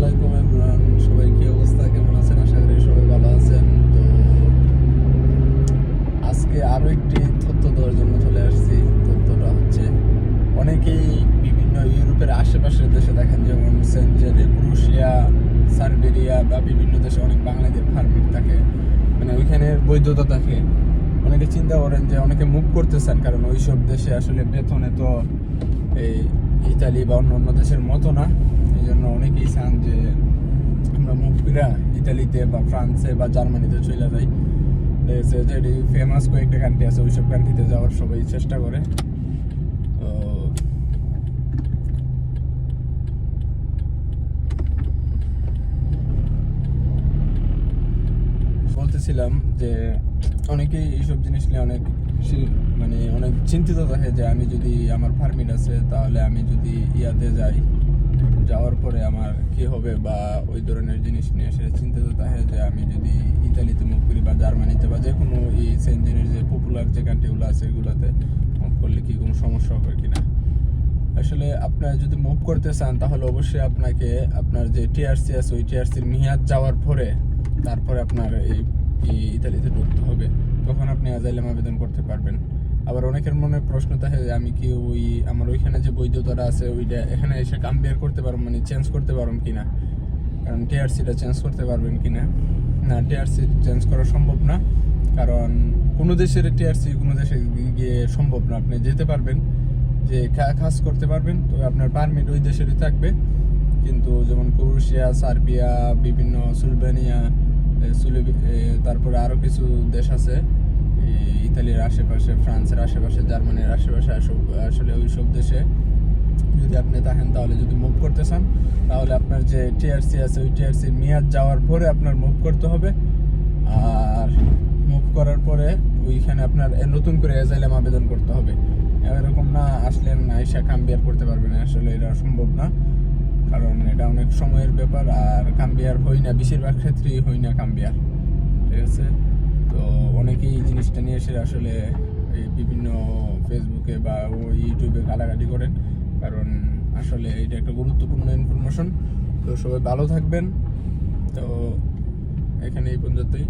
আলাইকুম এভরিওয়ান, সবাই কি অবস্থা? কেমন আছেন? আশা করি সবাই ভালো আছেন। তো আজকে আরও একটি তথ্য দেওয়ার জন্য চলে আসছি। তথ্যটা হচ্ছে, অনেকেই বিভিন্ন ইউরোপের আশেপাশের দেশে দেখেন, যেমন সেনজেনে ক্রুশিয়া, সার্বেরিয়া বা বিভিন্ন দেশে অনেক বাংলাদেশ পারমিট থাকে। মানে ওইখানে বৈধতা থাকে। অনেকে চিন্তা করেন যে অনেকে মুভ করতেছেন, কারণ ওইসব দেশে আসলে বেতনে তো এই ইতালি বা অন্য অন্য দেশের মতো না। জন্য অনেকেই চান যে আমরা মুভ করা ইতালিতে বা ফ্রান্সে বা জার্মানিতে চলে যাই। দেখেছে যে ফেমাস কয়েকটা কান্ট্রি আছে, ওইসব কান্ট্রিতে যাওয়ার সবাই চেষ্টা করে। বলতেছিলাম যে অনেকেই এইসব জিনিস নিয়ে অনেক মানে অনেক চিন্তিত থাকে যে আমি যদি আমার পারমিট আছে, তাহলে আমি যদি ইয়াতে যাই। যাওয়ার পরে আমার কি হবে বা ওই ধরনের জিনিস নিয়ে সেটা চিন্তিত থাকে যে আমি যদি ইতালিতে মুভ করি বা জার্মানিতে বা যে কোনো এই সেন্টেনের যে পপুলার যে কান্ট্রিগুলো আছে এগুলোতে মুভ করলে কি কোনো সমস্যা হবে কিনা? আসলে আপনার যদি মুভ করতে চান, তাহলে অবশ্যই আপনাকে আপনার যে টিআরসি আছে, ওই টিআরসির মেয়াদ যাওয়ার পরে তারপরে আপনার এই ইতালিতে ঢুকতে হবে। তখন আপনি আজাইলাম আবেদন করতে পারবেন। আবার অনেকের মনে প্রশ্ন থাকে আমি কি ওই আমার ওইখানে যে বৈধতাটা আছে ওইটা এখানে এসে কম্পেয়ার করতে পারব মানে চেঞ্জ করতে পারব কিনা? কারণ টিআরসিটা চেঞ্জ করতে পারবেন কিনা? না না টিআরসি চেঞ্জ করা সম্ভব না। কারণ কোনো দেশের টিআরসি কোনো দেশে গিয়ে সম্ভব না। আপনি যেতে পারবেন যে কা- কাজ করতে পারবেন তো আপনার পারমিট ওই দেশেরই থাকবে। কিন্তু যেমন ক্রোয়েশিয়া সার্বিয়া বিভিন্ন সুলভেনিয়া এ, তারপরে আরও কিছু দেশ আছে ইতালির আশেপাশে, ফ্রান্সের আশেপাশে, জার্মানির আশেপাশে আসলে ওই সব দেশে যদি আপনি থাকেন তাহলে যদি মুভ করতে চান, তাহলে আপনার যে টিআরসি আছে, ওই টিআরসি মেয়াদ যাওয়ার পরে আপনার মুভ করতে হবে। আর মুভ করার পরে ওইখানে আপনার নতুন করে অ্যাজাইলাম আবেদন করতে হবে। এরকম না আসলেন আইসা কাম্বিয়ার করতে পারবেন, আসলে এটা সম্ভব না। কারণ এটা অনেক সময়ের ব্যাপার, আর কাম্বিয়ার হই না, বেশিরভাগ ক্ষেত্রেই হই না কাম্বিয়ার ঠিক আছে? অনেকেই এই জিনিসটা নিয়ে এসে আসলে এই বিভিন্ন ফেসবুকে বা ওই ইউটিউবে গালাগালি করেন? কারণ আসলে এটা একটা গুরুত্বপূর্ণ ইনফরমেশন তো সবাই ভালো থাকবেন। তো এখানে এই পর্যন্তই।